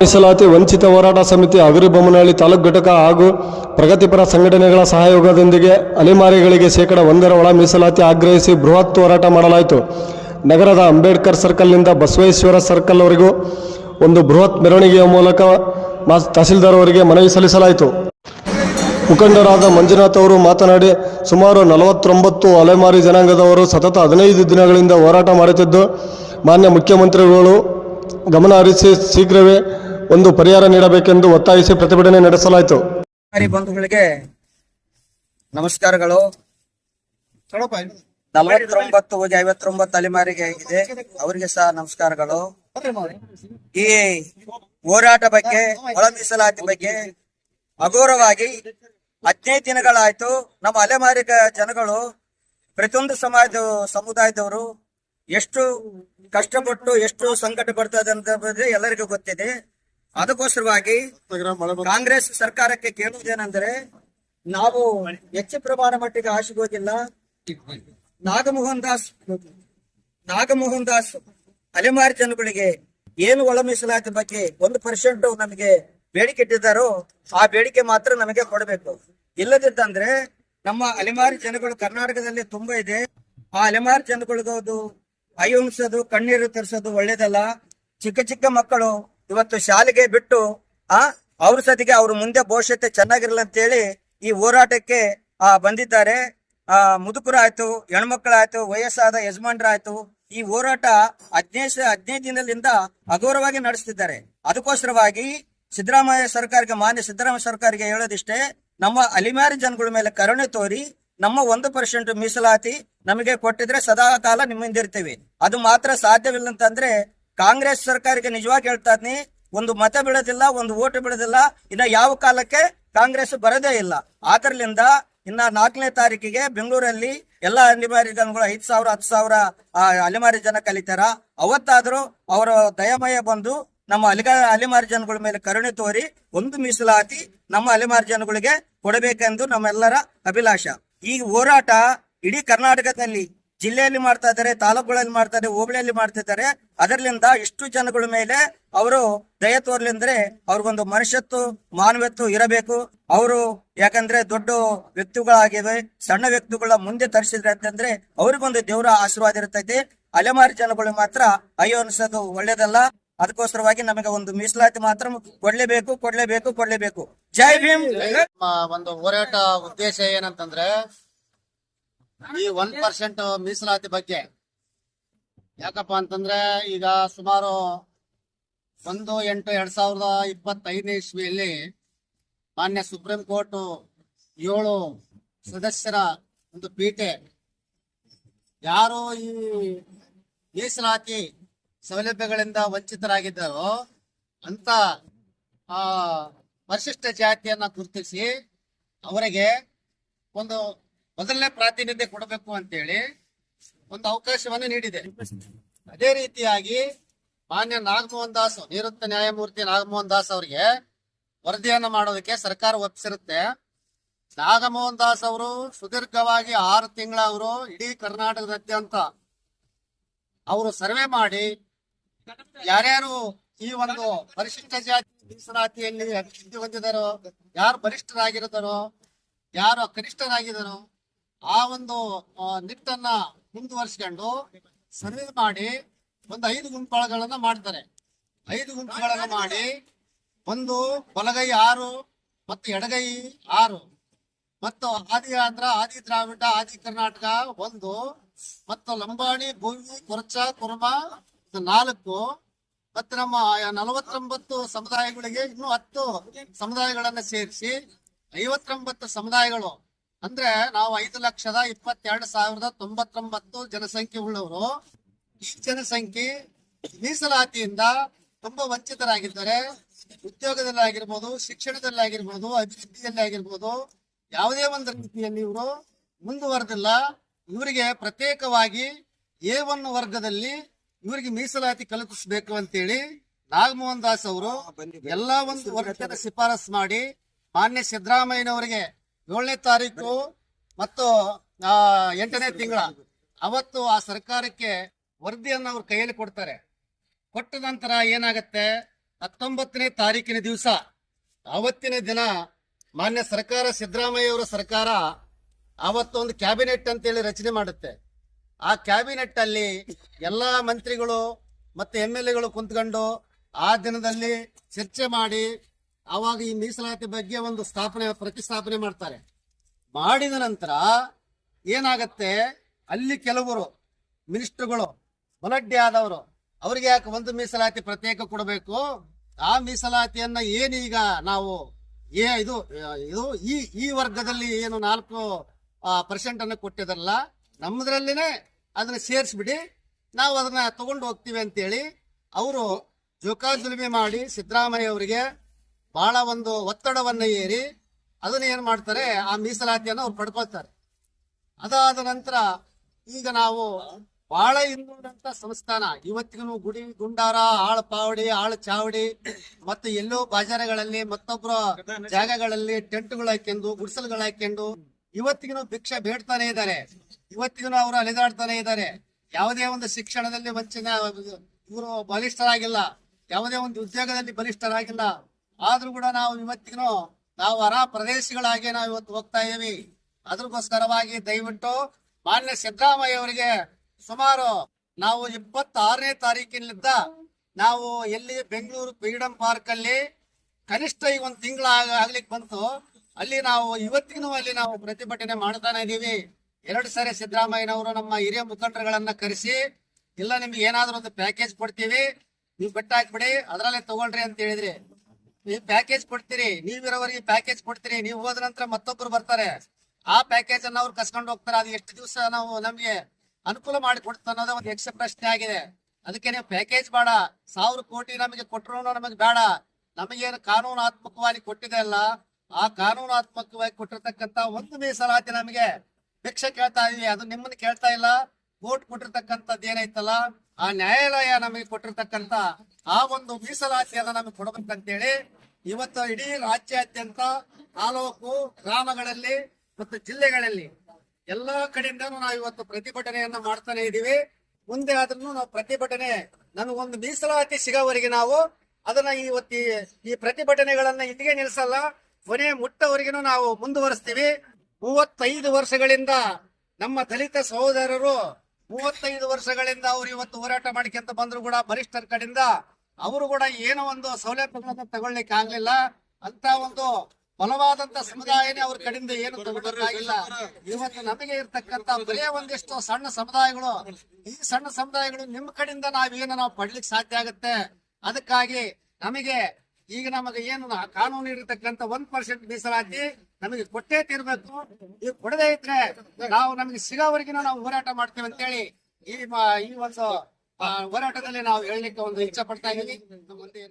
ಮೀಸಲಾತಿ ವಂಚಿತ ಹೋರಾಟ ಸಮಿತಿ ಹಗರಿಬೊಮ್ಮನಹಳ್ಳಿ ತಾಲೂಕು ಘಟಕ ಹಾಗೂ ಪ್ರಗತಿಪರ ಸಂಘಟನೆಗಳ ಸಹಯೋಗದೊಂದಿಗೆ ಅಲೆಮಾರಿಗಳಿಗೆ ಶೇಕಡ ಒಂದರ ಒಳ ಮೀಸಲಾತಿ ಆಗ್ರಹಿಸಿ ಬೃಹತ್ ಹೋರಾಟ ಮಾಡಲಾಯಿತು. ನಗರದ ಅಂಬೇಡ್ಕರ್ ಸರ್ಕಲ್ನಿಂದ ಬಸವೇಶ್ವರ ಸರ್ಕಲ್ವರೆಗೂ ಒಂದು ಬೃಹತ್ ಮೆರವಣಿಗೆಯ ಮೂಲಕ ತಹಸೀಲ್ದಾರ್ ಅವರಿಗೆ ಮನವಿ ಸಲ್ಲಿಸಲಾಯಿತು. ಮುಖಂಡರಾದ ಮಂಜುನಾಥ್ ಅವರು ಮಾತನಾಡಿ, ಸುಮಾರು ನಲವತ್ತೊಂಬತ್ತು ಅಲೆಮಾರಿ ಜನಾಂಗದವರು ಸತತ ಹದಿನೈದು ದಿನಗಳಿಂದ ಹೋರಾಟ ಮಾಡುತ್ತಿದ್ದು, ಮಾನ್ಯ ಮುಖ್ಯಮಂತ್ರಿಗಳು ಗಮನ ಹರಿಸಿ ಶೀಘ್ರವೇ ಒಂದು ಪರಿಹಾರ ನೀಡಬೇಕೆಂದು ಒತ್ತಾಯಿಸಿ ಪ್ರತಿಭಟನೆ ನಡೆಸಲಾಯಿತು. ಬಂಧುಗಳಿಗೆ ನಮಸ್ಕಾರಗಳು. ನಲವತ್ತೊಂಬತ್ತು ಐವತ್ತೊಂಬತ್ತು ಅಲೆಮಾರಿಗೆ ಆಗಿದೆ ಅವರಿಗೆ ಸಹ ನಮಸ್ಕಾರಗಳು. ಈ ಹೋರಾಟ ಬಗ್ಗೆ, ಒಳ ಮೀಸಲಾತಿ ಬಗ್ಗೆ ಅಘೋರವಾಗಿ ಹದಿನೈದು ದಿನಗಳಾಯ್ತು ನಮ್ಮ ಅಲೆಮಾರಿಗ ಜನಗಳು, ಪ್ರತಿಯೊಂದು ಸಮಾಜ, ಸಮುದಾಯದವರು ಎಷ್ಟು ಕಷ್ಟಪಟ್ಟು, ಎಷ್ಟು ಸಂಕಟ ಪಡ್ತದೆ ಅಂತ ಎಲ್ಲರಿಗೂ ಗೊತ್ತಿದೆ. ಅದಕ್ಕೋಸ್ಕರವಾಗಿ ಕಾಂಗ್ರೆಸ್ ಸರ್ಕಾರಕ್ಕೆ ಕೇಳುವುದೇನೆಂದ್ರೆ, ನಾವು ಹೆಚ್ಚು ಪ್ರಮಾಣ ಮಟ್ಟಿಗೆ ಆಶಿಗೋದಿಲ್ಲ ನಾಗಮೋಹನ್ ದಾಸ್ ನಾಗಮೋಹನ್ ದಾಸ್ ಅಲೆಮಾರಿ ಜನಗಳಿಗೆ ಏನು ಒಳ ಮೀಸಲಾತಿ ಬಗ್ಗೆ ಒಂದು ಪರ್ಸೆಂಟ್ ನಮಗೆ ಬೇಡಿಕೆ ಇಟ್ಟಿದ್ದಾರೋ ಆ ಬೇಡಿಕೆ ಮಾತ್ರ ನಮಗೆ ಕೊಡಬೇಕು. ಇಲ್ಲದಿದ್ದಂದ್ರೆ ನಮ್ಮ ಅಲೆಮಾರಿ ಜನಗಳು ಕರ್ನಾಟಕದಲ್ಲಿ ತುಂಬಾ ಇದೆ. ಆ ಅಲೆಮಾರಿ ಜನಗಳಿಗೋದು ಉಣಿಸೋದು ಕಣ್ಣೀರು ತರಿಸೋದು ಒಳ್ಳೇದಲ್ಲ. ಚಿಕ್ಕ ಚಿಕ್ಕ ಮಕ್ಕಳು ಇವತ್ತು ಶಾಲೆಗೆ ಬಿಟ್ಟು, ಆ, ಅವ್ರ ಸತಿಗೆ ಅವ್ರ ಮುಂದೆ ಭವಿಷ್ಯತೆ ಚೆನ್ನಾಗಿರಲ್ಲ ಅಂತೇಳಿ ಈ ಹೋರಾಟಕ್ಕೆ, ಆ, ಬಂದಿದ್ದಾರೆ. ಆ, ಮುದುಕರಾಯ್ತು, ಹೆಣ್ಮಕ್ಳಾಯ್ತು, ವಯಸ್ಸಾದ ಯಜಮಾನ್ರಾಯ್ತು ಈ ಹೋರಾಟ ಹದಿನೈದು ಹದಿನೈದು ದಿನದಿಂದ ಅಘೋರವಾಗಿ ನಡೆಸ್ತಿದ್ದಾರೆ. ಅದಕ್ಕೋಸ್ಕರವಾಗಿ ಸಿದ್ದರಾಮಯ್ಯ ಸರ್ಕಾರಕ್ಕೆ, ಮಾನ್ಯ ಸಿದ್ದರಾಮಯ್ಯ ಸರ್ಕಾರಕ್ಕೆ ಹೇಳೋದಿಷ್ಟೇ, ನಮ್ಮ ಅಲಿಮಾರಿ ಜನಗಳ ಮೇಲೆ ಕರುಣೆ ತೋರಿ, ನಮ್ಮ ಒಂದು ಪರ್ಸೆಂಟ್ ಮೀಸಲಾತಿ ನಮಗೆ ಕೊಟ್ಟಿದ್ರೆ ಸದಾ ಕಾಲ ನಿಮ್ಮಿಂದಿರ್ತೀವಿ ಅದು ಮಾತ್ರ ಸಾಧ್ಯವಿಲ್ಲ ಅಂತಂದ್ರೆ ಕಾಂಗ್ರೆಸ್ ಸರ್ಕಾರಕ್ಕೆ ನಿಜವಾಗಿ ಹೇಳ್ತಾ ಇದ್ನಿ, ಒಂದು ಮತ ಬೀಳೋದಿಲ್ಲ ಒಂದು ಓಟು ಬೀಳೋದಿಲ್ಲ ಇನ್ನ ಯಾವ ಕಾಲಕ್ಕೆ ಕಾಂಗ್ರೆಸ್ ಬರೋದೇ ಇಲ್ಲ. ಆದ್ರಲಿಂದ ಇನ್ನ ನಾಲ್ಕನೇ ತಾರೀಕಿಗೆ ಬೆಂಗಳೂರಲ್ಲಿ ಎಲ್ಲಾ ಅಲೆಮಾರಿ ಜನಗಳು ಐದ್ ಸಾವಿರ, ಹತ್ತು ಸಾವಿರ ಅಲೆಮಾರಿ ಜನ ಕಲಿತಾರ. ಅವತ್ತಾದ್ರೂ ಅವರ ದಯಮಯ ಬಂದು ನಮ್ಮ ಅಲಿಗ, ಅಲೆಮಾರಿ ಜನಗಳ ಮೇಲೆ ಕರುಣೆ ತೋರಿ ಒಂದು ಮೀಸಲಾತಿ ನಮ್ಮ ಅಲೆಮಾರಿ ಜನಗಳಿಗೆ ಕೊಡಬೇಕೆಂದು ನಮ್ಮೆಲ್ಲರ ಅಭಿಲಾಷ. ಈ ಹೋರಾಟ ಇಡೀ ಕರ್ನಾಟಕದಲ್ಲಿ ಜಿಲ್ಲೆಯಲ್ಲಿ ಮಾಡ್ತಾ ಇದ್ದಾರೆ, ತಾಲೂಕುಗಳಲ್ಲಿ ಮಾಡ್ತಾ ಇದ್ದಾರೆ, ಹೋಬಳಿಯಲ್ಲಿ ಮಾಡ್ತಾ ಇದ್ದಾರೆ. ಅದರಿಂದ ಇಷ್ಟು ಜನಗಳ ಮೇಲೆ ಅವರು ದಯ ತೋರ್ಲಿಂದ್ರೆ ಅವ್ರಿಗೊಂದು ಮನುಷ್ಯತ್ತು ಮಾನವತ್ತು ಇರಬೇಕು. ಅವರು ಯಾಕಂದ್ರೆ ದೊಡ್ಡ ವ್ಯಕ್ತಿಗಳಾಗಿವೆ, ಸಣ್ಣ ವ್ಯಕ್ತಿಗಳ ಮುಂದೆ ತರಿಸಿದ್ರೆ ಅಂತಂದ್ರೆ ಅವ್ರಿಗೊಂದು ದೇವರ ಆಶೀರ್ವಾದ ಇರ್ತೈತಿ ಅಲೆಮಾರಿ ಜನಗಳು ಮಾತ್ರ ಅಯ್ಯೋ ಅನ್ಸೋದು ಒಳ್ಳೇದಲ್ಲ. ಅದಕ್ಕೋಸ್ಕರವಾಗಿ ನಮಗೆ ಒಂದು ಮೀಸಲಾತಿ ಮಾತ್ರ ಕೊಡ್ಲೇಬೇಕು ಕೊಡ್ಲೇಬೇಕು ಕೊಡ್ಲೇಬೇಕು. ಜೈ ಭೀಮ್. ಒಂದು ಹೋರಾಟ ಉದ್ದೇಶ ಏನಂತಂದ್ರೆ ಈ ಒನ್ ಪರ್ಸೆಂಟ್ ಮೀಸಲಾತಿ ಬಗ್ಗೆ. ಯಾಕಪ್ಪ ಅಂತಂದ್ರೆ ಈಗ ಸುಮಾರು ಒಂದು ಎಂಟು ಎರಡ್ ಸಾವಿರದ ಇಪ್ಪತ್ತೈದನೇ ಇಸ್ವಿಯಲ್ಲಿ ಮಾನ್ಯ ಸುಪ್ರೀಂ ಕೋರ್ಟ್ ಏಳು ಸದಸ್ಯರ ಒಂದು ಪೀಠೆ ಯಾರು ಈ ಮೀಸಲಾತಿ ಸೌಲಭ್ಯಗಳಿಂದ ವಂಚಿತರಾಗಿದ್ದಾರೋ ಅಂತ ಆ ಪರಿಶಿಷ್ಟ ಜಾತಿಯನ್ನ ಗುರುತಿಸಿ ಅವರಿಗೆ ಒಂದು ಮೊದಲನೇ ಪ್ರಾತಿನಿಧ್ಯ ಕೊಡಬೇಕು ಅಂತೇಳಿ ಒಂದು ಅವಕಾಶವನ್ನು ನೀಡಿದೆ. ಅದೇ ರೀತಿಯಾಗಿ ಮಾನ್ಯ ನಾಗಮೋಹನ್ ದಾಸ್ ನಿವೃತ್ತ ನ್ಯಾಯಮೂರ್ತಿ ನಾಗಮೋಹನ್ ದಾಸ್ ಅವರಿಗೆ ವರದಿಯನ್ನು ಮಾಡೋದಕ್ಕೆ ಸರ್ಕಾರ ಒಪ್ಪಿಸಿರುತ್ತೆ. ನಾಗಮೋಹನ್ ದಾಸ್ ಅವರು ಸುದೀರ್ಘವಾಗಿ ಆರು ತಿಂಗಳ ಅವರು ಇಡೀ ಕರ್ನಾಟಕದಾದ್ಯಂತ ಅವರು ಸರ್ವೆ ಮಾಡಿ ಯಾರ್ಯಾರು ಈ ಒಂದು ಪರಿಶಿಷ್ಟ ಜಾತಿ, ಮೀಸಲಾತಿಯಲ್ಲಿ ಅಭಿವೃದ್ಧಿ ಹೊಂದಿದಾರೋ, ಯಾರು ಬಲಿಷ್ಠರಾಗಿರುತ್ತಾರೋ ಯಾರು ಕನಿಷ್ಠರಾಗಿದ್ದಾರೋ ಆ ಒಂದು ನಿಟ್ಟನ್ನ ಮುಂದುವರಿಸ್ಕೊಂಡು ಸರ್ವೆ ಮಾಡಿ ಒಂದು ಐದು ಗುಂಪುಗಳನ್ನ ಮಾಡ್ತಾರೆ. ಐದು ಗುಂಪುಗಳನ್ನ ಮಾಡಿ ಒಂದು ಬಲಗೈ ಆರು ಮತ್ತು ಎಡಗೈ ಆರು. ಮತ್ತು ಆದಿ ಆಂಧ್ರ ಆದಿ ದ್ರಾವಿಡ, ಆದಿ ಕರ್ನಾಟಕ ಒಂದು ಮತ್ತು ಲಂಬಾಣಿ, ಭೂಮಿ, ಕೊರಚ, ಕುರ್ಮ ನಾಲ್ಕು. ಮತ್ತು ನಮ್ಮ ನಲವತ್ತೊಂಬತ್ತು ಸಮುದಾಯಗಳಿಗೆ ಇನ್ನೂ ಹತ್ತು ಸಮುದಾಯಗಳನ್ನ ಸೇರಿಸಿ ಐವತ್ತೊಂಬತ್ತು ಸಮುದಾಯಗಳು ಅಂದ್ರೆ ನಾವು ಐದು ಲಕ್ಷದ ಇಪ್ಪತ್ತೆರಡು ಸಾವಿರದ ತೊಂಬತ್ತೊಂಬತ್ತು ಜನಸಂಖ್ಯೆ ಉಳ್ಳವರು. ಈ ಜನಸಂಖ್ಯೆ ಮೀಸಲಾತಿಯಿಂದ ತುಂಬಾ ವಂಚಿತರಾಗಿದ್ದಾರೆ. ಉದ್ಯೋಗದಲ್ಲಿ ಆಗಿರ್ಬೋದು ಶಿಕ್ಷಣದಲ್ಲಿ ಆಗಿರ್ಬೋದು ಅಭಿವೃದ್ಧಿಯಲ್ಲಿ ಆಗಿರ್ಬೋದು ಯಾವುದೇ ಒಂದು ರೀತಿಯಲ್ಲಿ ಇವರು ಮುಂದುವರೆದಿಲ್ಲ. ಇವರಿಗೆ ಪ್ರತ್ಯೇಕವಾಗಿ ಎ ಒನ್ ವರ್ಗದಲ್ಲಿ ಇವರಿಗೆ ಮೀಸಲಾತಿ ಕಲ್ಪಿಸಬೇಕು ಅಂತೇಳಿ ನಾಗಮೋಹನ್ ದಾಸ್ ಅವರು ಎಲ್ಲಾ ಒಂದು ವರ್ಗದ ಶಿಫಾರಸ್ ಮಾಡಿ ಮಾನ್ಯ ಸಿದ್ದರಾಮಯ್ಯನವರಿಗೆ ಏಳನೇ ತಾರೀಕು ಮತ್ತು ಎಂಟನೇ ತಿಂಗಳ. ಅವತ್ತು ಆ ಸರ್ಕಾರಕ್ಕೆ ವರದಿಯನ್ನು ಅವ್ರ ಕೈಯಲ್ಲಿ ಕೊಡ್ತಾರೆ. ಕೊಟ್ಟ ನಂತರ ಏನಾಗುತ್ತೆ? ಹತ್ತೊಂಬತ್ತನೇ ತಾರೀಕಿನ ದಿವಸ ಅವತ್ತಿನ ದಿನ ಮಾನ್ಯ ಸರ್ಕಾರ ಸಿದ್ದರಾಮಯ್ಯ ಅವರ ಸರ್ಕಾರ ಅವತ್ತೊಂದು ಕ್ಯಾಬಿನೆಟ್ ಅಂತೇಳಿ ರಚನೆ ಮಾಡುತ್ತೆ. ಆ ಕ್ಯಾಬಿನೆಟ್ ಅಲ್ಲಿ ಎಲ್ಲಾ ಮಂತ್ರಿಗಳು ಮತ್ತೆ ಎಂ ಎಲ್ ಎಗಳು ಕುಂತ್ಕೊಂಡು ಆ ದಿನದಲ್ಲಿ ಚರ್ಚೆ ಮಾಡಿ ಅವಾಗ ಈ ಮೀಸಲಾತಿ ಬಗ್ಗೆ ಒಂದು ಸ್ಥಾಪನೆ, ಪ್ರತಿಸ್ಥಾಪನೆ ಮಾಡ್ತಾರೆ. ಮಾಡಿದ ನಂತರ ಏನಾಗತ್ತೆ? ಅಲ್ಲಿ ಕೆಲವರು, ಮಿನಿಸ್ಟರ್ಗಳು, ಬಲಡ್ಡಿ ಆದವರು, ಅವ್ರಿಗೆ ಯಾಕೆ ಒಂದು ಮೀಸಲಾತಿ ಪ್ರತ್ಯೇಕ ಕೊಡಬೇಕು? ಆ ಮೀಸಲಾತಿಯನ್ನ ಏನೀಗ ನಾವು ಏ, ಇದು ಇದು ಈ ಈ ವರ್ಗದಲ್ಲಿ ಏನು ನಾಲ್ಕು ಪರ್ಸೆಂಟ್ ಅನ್ನು ಕೊಟ್ಟಿದ್ರಲ್ಲ ನಮ್ಮದ್ರಲ್ಲಿನೇ ಅದನ್ನ ಸೇರಿಸ್ಬಿಡಿ, ನಾವು ಅದನ್ನ ತಗೊಂಡು ಹೋಗ್ತೀವಿ ಅಂತೇಳಿ, ಅವರು ಜೋಕಾಜುಲುಮೆ ಮಾಡಿ ಸಿದ್ದರಾಮಯ್ಯ ಅವರಿಗೆ ಬಹಳ ಒಂದು ಒತ್ತಡವನ್ನು ಏರಿ ಅದನ್ನ ಏನ್ ಮಾಡ್ತಾರೆ? ಆ ಮೀಸಲಾತಿಯನ್ನು ಅವ್ರು ಪಡ್ಕೊಳ್ತಾರೆ. ಅದಾದ ನಂತರ ಈಗ ನಾವು ಬಹಳ ಹಿಂದುಳಿದಂತ ಸಂಸ್ಥಾನ ಇವತ್ತಿಗೂ ಗುಡಿ, ಗುಂಡಾರ, ಆಳ ಪಾವಡಿ, ಆಳ ಚಾವಡಿ ಮತ್ತು ಎಲ್ಲೋ ಬಾಜಾರಗಳಲ್ಲಿ ಮತ್ತೊಬ್ಬರ ಜಾಗಗಳಲ್ಲಿ ಟೆಂಟ್ಗಳು ಹಾಕೊಂಡು ಗುಡಿಸಲುಗಳು ಹಾಕೊಂಡು ಇವತ್ತಿಗೂ ಭಿಕ್ಷೆ ಬೇಡ್ತಾನೆ ಇದ್ದಾರೆ. ಇವತ್ತಿಗೂ ಅವರು ಅಲೆದಾಡ್ತಾನೆ ಇದ್ದಾರೆ. ಯಾವುದೇ ಒಂದು ಶಿಕ್ಷಣದಲ್ಲಿ ವಂಚನೆ ಇವರು ಬಲಿಷ್ಠರಾಗಿಲ್ಲ. ಯಾವುದೇ ಒಂದು ಉದ್ಯೋಗದಲ್ಲಿ ಬಲಿಷ್ಠರಾಗಿಲ್ಲ. ಆದ್ರೂ ಕೂಡ ನಾವು ಇವತ್ತಿಗೂ ನಾವು ಅರ ಪ್ರದೇಶಗಳಾಗಿ ನಾವು ಇವತ್ತು ಹೋಗ್ತಾ ಇದೀವಿ ಅದ್ರಗೋಸ್ಕರವಾಗಿ ದಯವಿಟ್ಟು ಮಾನ್ಯ ಸಿದ್ದರಾಮಯ್ಯ ಅವರಿಗೆ ಸುಮಾರು ನಾವು ಇಪ್ಪತ್ತಾರನೇ ತಾರೀಕಿನಿಂದ ನಾವು ಎಲ್ಲಿ ಬೆಂಗಳೂರು ಫ್ರೀಡಂ ಪಾರ್ಕ್ ಅಲ್ಲಿ ಕನಿಷ್ಠ ಈಗ ಒಂದು ತಿಂಗಳ ಆಗ್ಲಿಕ್ಕೆ ಬಂತು. ಅಲ್ಲಿ ನಾವು ಇವತ್ತಿಗೂ ಅಲ್ಲಿ ನಾವು ಪ್ರತಿಭಟನೆ ಮಾಡ್ತಾನೆ ಇದೀವಿ ಎರಡು ಸಾರಿ ಸಿದ್ದರಾಮಯ್ಯನವರು ನಮ್ಮ ಹಿರಿಯ ಮುಖಂಡರುಗಳನ್ನ ಕರೆಸಿ, ಇಲ್ಲ ನಿಮ್ಗೆ ಏನಾದ್ರೂ ಒಂದು ಪ್ಯಾಕೇಜ್ ಕೊಡ್ತೀವಿ, ನೀವು ಬೆಟ್ಟ ಹಾಕ್ಬಿಡಿ ಅದರಲ್ಲೇ ತಗೊಳ್ರಿ ಅಂತ ಹೇಳಿದ್ರಿ. ನೀವು ಪ್ಯಾಕೇಜ್ ಕೊಡ್ತೀರಿ ನೀವಿರೋವರೆಗೆ ಪ್ಯಾಕೇಜ್ ಕೊಡ್ತೀರಿ, ನೀವು ಹೋದ ನಂತರ ಮತ್ತೊಬ್ರು ಬರ್ತಾರೆ. ಆ ಪ್ಯಾಕೇಜ್ ಅನ್ನ ಅವ್ರು ಕಸ್ಕೊಂಡು ಹೋಗ್ತಾರೆ. ಅದು ಎಷ್ಟು ದಿವಸ ನಾವು ನಮ್ಗೆ ಅನುಕೂಲ ಮಾಡಿ ಅನ್ನೋದೇ ಒಂದು ಯಕ್ಷ ಪ್ರಶ್ನೆ ಆಗಿದೆ. ಅದಕ್ಕೆ ನೀವು ಪ್ಯಾಕೇಜ್ ಬೇಡ. ಸಾವಿರ ಕೋಟಿ ನಮಗೆ ಕೊಟ್ಟರು ನಮಗೆ ಬೇಡ. ನಮಗೇನು ಕಾನೂನಾತ್ಮಕವಾಗಿ ಕೊಟ್ಟಿದೆ ಅಲ್ಲ, ಆ ಕಾನೂನಾತ್ಮಕವಾಗಿ ಕೊಟ್ಟಿರ್ತಕ್ಕಂತ ಒಂದು ಮೀಸಲಾತಿ ನಮಗೆ ಭಿಕ್ಷೆ ಕೇಳ್ತಾ ಇದೀವಿ. ಅದು ನಿಮ್ಮನ್ನ ಕೇಳ್ತಾ ಇಲ್ಲ. ಕೋರ್ಟ್ ಕೊಟ್ಟಿರ್ತಕ್ಕಂಥದ್ದು ಏನೈತಲ್ಲ ಆ ನ್ಯಾಯಾಲಯ ನಮಗೆ ಕೊಟ್ಟಿರ್ತಕ್ಕಂತ ಆ ಒಂದು ಮೀಸಲಾತಿಯನ್ನ ನಮಗೆ ಕೊಡಬೇಕಂತೇಳಿ ಇವತ್ತು ಇಡೀ ರಾಜ್ಯಾದ್ಯಂತ ತಾಲೂಕು, ಗ್ರಾಮಗಳಲ್ಲಿ ಮತ್ತು ಜಿಲ್ಲೆಗಳಲ್ಲಿ ಎಲ್ಲಾ ಕಡೆಯಿಂದ ನಾವು ಇವತ್ತು ಪ್ರತಿಭಟನೆಯನ್ನ ಮಾಡ್ತಾನೆ ಇದೀವಿ. ಮುಂದೆ ಆದ್ರೂ ನಾವು ಪ್ರತಿಭಟನೆ ನಮಗೊಂದು ಮೀಸಲಾತಿ ಸಿಗೋವರೆಗೆ ನಾವು ಅದನ್ನ ಇವತ್ತು ಈ- ಪ್ರತಿಭಟನೆಗಳನ್ನ ಇಲ್ಲಿಗೆ ನಿಲ್ಲಿಸಲ್ಲ ಕೊನೆ ಮುಟ್ಟವರೆಗೂ ನಾವು ಮುಂದುವರಿಸ್ತೀವಿ. ಮೂವತ್ತೈದು ವರ್ಷಗಳಿಂದ ನಮ್ಮ ದಲಿತ ಸಹೋದರರು ಮೂವತ್ತೈದು ವರ್ಷಗಳಿಂದ ಅವರು ಇವತ್ತು ಹೋರಾಟ ಮಾಡ್ಕೊಂತ ಬಂದ್ರು ಕೂಡ ಬರಿಷ್ಠರ ಕಡೆಯಿಂದ ಅವರು ಕೂಡ ಏನೋ ಒಂದು ಸೌಲಭ್ಯಗಳನ್ನ ತಗೊಳ್ಳಿಕ್ಕೆ ಆಗ್ಲಿಲ್ಲ. ಅಂತ ಒಂದು ಬಲವಾದಂತ ಸಮುದಾಯನೇ ಅವ್ರ ಕಡೆಯಿಂದ ಏನು ತಗೊಂಡಿಲ್ಲ ಇವತ್ತು ನಮಗೆ ಇರ್ತಕ್ಕಂತ ಬರೇ ಒಂದಿಷ್ಟು ಸಣ್ಣ ಸಮುದಾಯಗಳು, ಈ ಸಣ್ಣ ಸಮುದಾಯಗಳು ನಿಮ್ಮ ಕಡೆಯಿಂದ ನಾವೇನು ನಾವು ಪಡ್ಲಿಕ್ಕೆ ಸಾಧ್ಯ ಆಗುತ್ತೆ? ಅದಕ್ಕಾಗಿ ನಮಗೆ ಈಗ ನಮಗೆ ಏನು ಕಾನೂನು ಇರತಕ್ಕಂತ ಒಂದ್ ಪರ್ಸೆಂಟ್ ಮೀಸಲಾತಿ ನಮಗೆ ಕೊಟ್ಟೇ ತೀರ್ಬೇಕು. ಈಗ ಕೊಡದೇ ಇದ್ರೆ ನಾವು ನಮಗೆ ಸಿಗೋವರೆಗಿನ ನಾವು ಹೋರಾಟ ಮಾಡ್ತೀವಿ ಅಂತೇಳಿ ಈ ಈ ಒಂದು ಹೋರಾಟದಲ್ಲಿ ನಾವು ಹೇಳಲಿಕ್ಕೆ ಒಂದು ಇಚ್ಛೆ ಪಡ್ತಾ ಇದೀವಿ ಮುಂದೆ